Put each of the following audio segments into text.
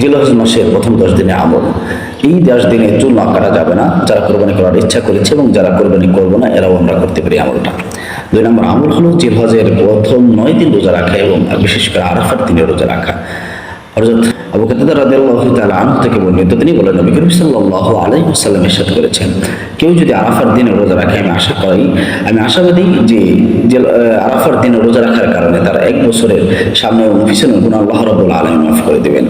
জিলহজ মাসের প্রথম দশ দিনে আমল। এই দশ দিনে চুল না কাটা যাবে না। যারা কোরবানি করার ইচ্ছা করেছে এবং যারা কোরবানি করব না, এরাও আমরা করতে পারি আমলটা। দুই নম্বর, আমল হলো জিলহজের প্রথম নয় দিন রোজা রাখা এবং বিশেষ করে আরাফার দিনে রোজা রাখা। হযরত আবু কাতাদা থেকে তিনি বলেন, নবী করিম সাল্লাল্লাহু করেছেন, কেউ যদি আরাফার দিনে রোজা রাখে, আমি আশা করি, আমি আশাবাদী যে যে আরাফার দিনে রোজা রাখার কারণে তার এক বছরের সামনে এবং পিছনে গুণ আল্লাহ রাব্বুল আলামিন মাফ করে দেবেন।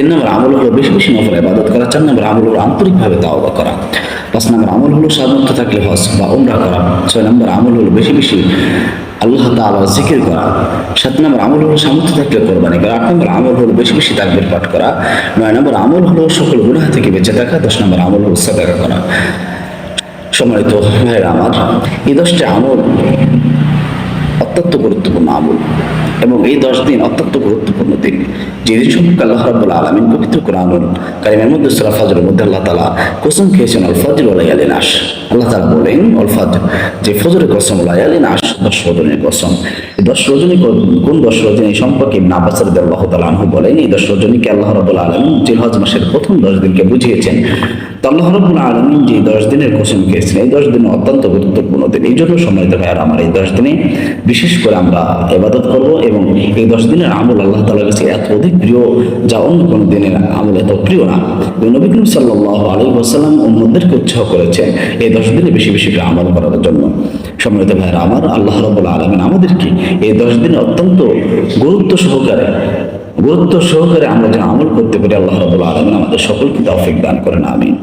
তিন নম্বর আমল হলো বেশি বেশি নফল ইবাদত করা। চার নম্বর আমল হলো আন্তরিকভাবে তাওবা করা। পাঁচ নম্বর আমল হলো সামর্থ্য থাকলে হজ বা উমরা করা। ছয় নম্বর আমল হলো বেশি বেশি আল্লাহ তাআলা জিকির করা। সাত নম্বর আমল হলো সামর্থ্য থাকলে কোরবানি করা। আট নম্বর আমল হলো বেশি বেশি তাকবির পাঠ করা। নয় নম্বর আমল হলো সকল গুনাহ থেকে বেঁচে থাকা। দশ নম্বর আমল হলো সাদাকা করা। সম্মানিত ভাইয়েরা আমার, এই দশটি আমল অত্যন্ত গুরুত্বপূর্ণ আমল। এবং এই দশ দিন অত্যন্ত গুরুত্বপূর্ণ দিন, যেদিন সম্পর্কে আল্লাহ রাবুল আলমিন পবিত্র কোরআনুল কারিমের মধ্যে সুরা ফজরের মধ্যে আল্লাহ তালা কসম খেয়েছেন অল ফজর ওলাইয়ালি নাস আল্লাহ তালা বলেন অল ফজর যে ফজরের কসম ওলাইয়ালি নাস দশ রজনীর কসম। দশ রজনী কোন দশ রজনী সম্পর্কে ইবনে আব্বাস রাদিয়াল্লাহু তাআলা আনহু বলেন, এই দশ রজনীকে আল্লাহ রাবুল আলমিন জিলহজ মাসের প্রথম দশ দিনকে বুঝিয়েছেন। তো আল্লাহ রাবুল আলমিন যে দশ দিনের কসম খেয়েছেন, এই দশ দিন অত্যন্ত গুরুত্বপূর্ণ দিন। এই জন্য সময় সম্মানিত আর আমার এই দশ দিনে বিশেষ করে আমরা এবাদত করব এবং এই দশ দিনের আমল আল্লাহ তালার কাছে এত অধিক প্রিয়, যা অন্য কোনো দিনের আমল এত প্রিয় না। নবী করিম সাল্লাহ আলী ওসাল্লাম অন্যদেরকে উৎসাহ করেছে এই দশ দিনে বেশি বেশি আমল করার জন্য। সম্মানিত ভাইয়ার, আমার আল্লাহ রবুল আলমিন আমাদেরকে এই দশ দিনে অত্যন্ত গুরুত্ব সহকারে গুরুত্ব সহকারে আমরা যেন আমল করতে পারি, আল্লাহ রবুল আলমিন আমাদের সকলকে তৌফিক দান করেন, আমিন।